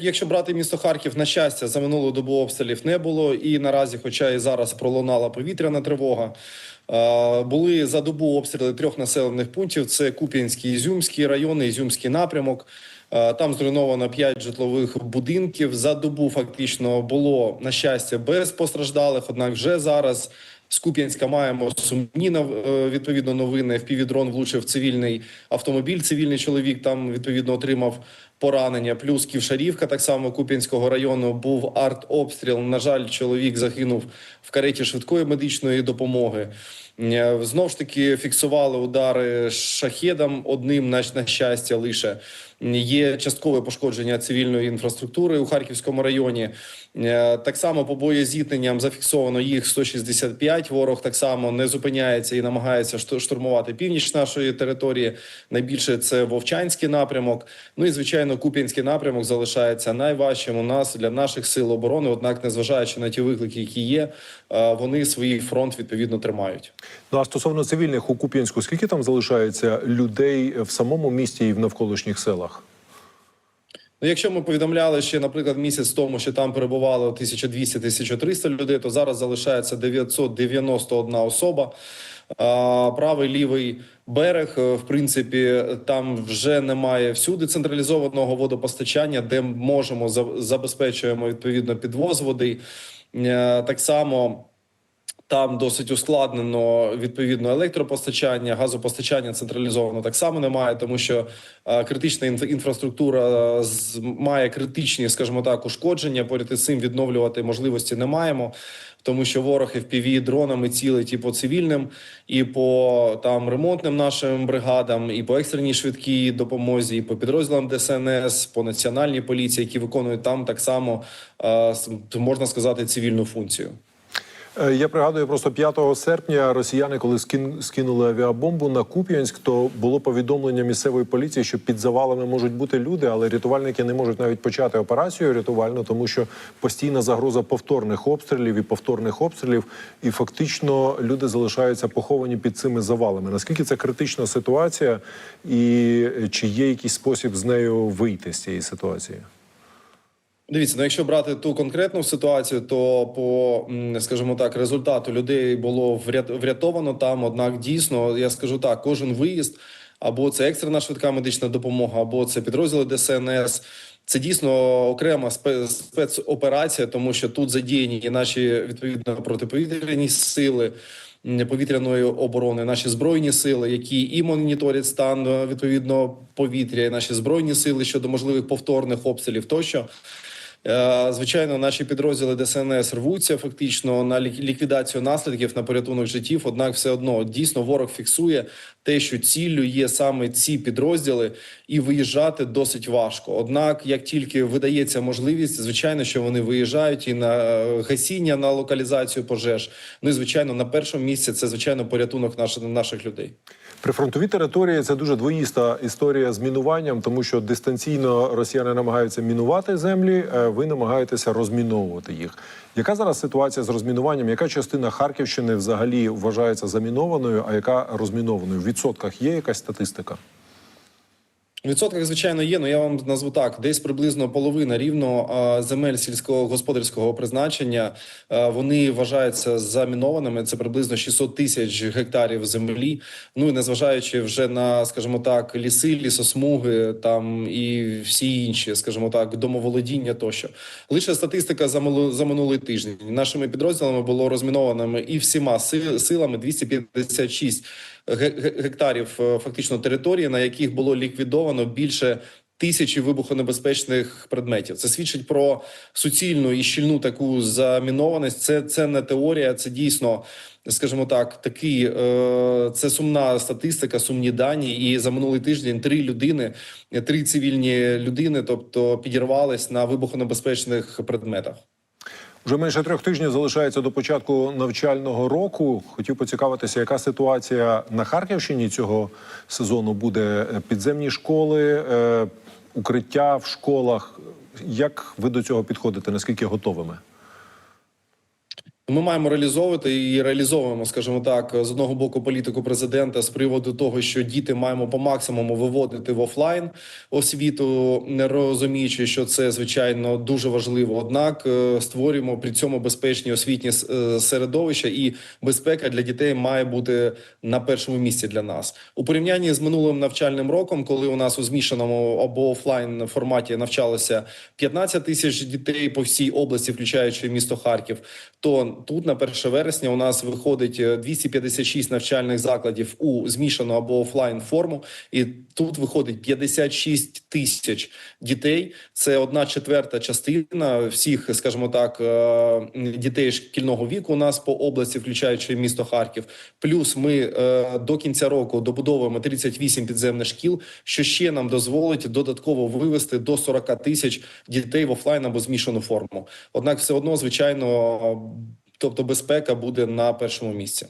Якщо брати місто Харків, на щастя, за минулу добу обстрілів не було, і наразі, хоча і зараз пролунала повітряна тривога. Були за добу обстріли трьох населених пунктів: це Куп'янський, Ізюмський райони, Ізюмський напрямок. Там зруйновано 5 житлових будинків. За добу фактично було на щастя без постраждалих. Однак, вже зараз з Куп'янська маємо сумні е, відповідно новини. дрон влучив цивільний автомобіль. Цивільний чоловік там відповідно отримав поранення. Плюс Ківшарівка, так само Куп'янського району, був артобстріл. На жаль, чоловік загинув в кареті швидкої медичної допомоги. Е, Знов ж таки фіксували удари шахедом одним на, на щастя лише. Є часткове пошкодження цивільної інфраструктури у Харківському районі. Е, Так само по боєзіткненням зафіксовано їх 165. Ворог так само не зупиняється і намагається штурмувати північ нашої території. Найбільше це Вовчанський напрямок. Ну і звичайно, Куп'янський напрямок залишається найважчим у нас для наших сил оборони. Однак, незважаючи на ті виклики, які є, е, вони свій фронт відповідно тримають. Ну а стосовно цивільних у Куп'янську, скільки там залишається людей в самому місті і в навколишніх селах? Ну, якщо ми повідомляли ще, наприклад, місяць тому, що там перебувало 1200-1300 людей, то зараз залишається 991 особа. Правий лівий берег, е, в принципі, там вже немає всюди централізованого водопостачання, де можемо забезпечуємо відповідно підвоз води. Е, Так само. Там досить ускладнено відповідно електропостачання, газопостачання централізовано так само немає, тому що е, критична інф- інфраструктура е, з- має критичні, скажімо так, ушкодження. Поряд із цим відновлювати можливості не маємо, тому що ворог FPV дронами цілить і по цивільним, і по там ремонтним нашим бригадам, і по екстреній швидкій допомозі, і по підрозділам ДСНС, по національній поліції, які виконують там так само е, можна сказати цивільну функцію. Е, Я пригадую просто 5 серпня росіяни, коли скинули авіабомбу на Куп'янськ, то було повідомлення місцевої поліції, що під завалами можуть бути люди, але рятувальники не можуть навіть почати операцію рятувальну, тому що постійна загроза повторних обстрілів і повторних обстрілів, і фактично люди залишаються поховані під цими завалами. Наскільки це критична ситуація, і чи є якийсь спосіб з нею вийти з цієї ситуації? Дивіться, ну якщо брати ту конкретну ситуацію, то по скажімо так, результату людей було врят- врятовано там. Однак, дійсно, я скажу так, кожен виїзд або це екстрена швидка медична допомога, або це підрозділи ДСНС. Це дійсно окрема спе- спецоперація, тому що тут задіяні і наші відповідно протиповітряні сили. Повітряної оборони, наші збройні сили, які і моніторять стан відповідно повітря, і наші збройні сили щодо можливих повторних обстрілів, тощо Звичайно, наші підрозділи ДСНС рвуться фактично на лік- ліквідацію наслідків на порятунок життів. Однак, все одно дійсно ворог фіксує те, що ціллю є саме ці підрозділи, і виїжджати досить важко. Однак, як тільки видається можливість, звичайно, що вони виїжджають і на е, гасіння, на локалізацію пожеж. Ну і звичайно, на першому місці це звичайно порятунок наших наших людей. Прифронтові території це дуже двоїста історія з мінуванням, тому що дистанційно росіяни намагаються мінувати землі, е, ви намагаєтеся розміновувати їх. Яка зараз ситуація з розмінуванням? Яка частина Харківщини взагалі вважається замінованою, а яка розмінованою? В відсотках є якась статистика? Відсотках, звичайно, є. але я вам назву так: десь приблизно половина рівно земель сільського господарського призначення вони вважаються замінованими. Це приблизно 600 тисяч гектарів землі. Ну і незважаючи вже на, скажімо так, ліси, лісосмуги там і всі інші, скажімо так, домоволодіння тощо. Лише статистика за за минулий тиждень нашими підрозділами було розмінованими і всіма силами 256 ге- ге- гектарів е, фактично території, на яких було ліквідовано більше тисячі вибухонебезпечних предметів. Це свідчить про суцільну і щільну таку замінованість. Це, це не теорія, це дійсно. Скажімо так, такий е, це сумна статистика, сумні дані. І за минулий тиждень три людини, три цивільні людини, тобто підірвались на вибухонебезпечних предметах. Вже менше трьох тижнів залишається до початку навчального року. Хотів поцікавитися, яка ситуація на Харківщині цього сезону буде підземні школи, е, укриття в школах. Як ви до цього підходите? Наскільки готовими? Ми маємо реалізовувати і реалізовуємо, скажімо так, з одного боку політику президента з приводу того, що діти маємо по максимуму виводити в офлайн освіту, не розуміючи, що це звичайно дуже важливо. Однак е, створюємо при цьому безпечні освітні е, середовища, і безпека для дітей має бути на першому місці для нас у порівнянні з минулим навчальним роком, коли у нас у змішаному або офлайн форматі навчалося 15 тисяч дітей по всій області, включаючи місто Харків. То тут на 1 вересня у нас виходить е, 256 навчальних закладів у змішану або офлайн форму, і тут виходить 56 тисяч дітей. Це одна четверта частина всіх, скажімо так, е, дітей шкільного віку у нас по області, включаючи місто Харків. Плюс ми е, до кінця року добудовуємо 38 підземних шкіл, що ще нам дозволить додатково вивести до 40 тисяч дітей в офлайн або змішану форму. Однак, все одно, звичайно, тобто безпека буде на першому місці.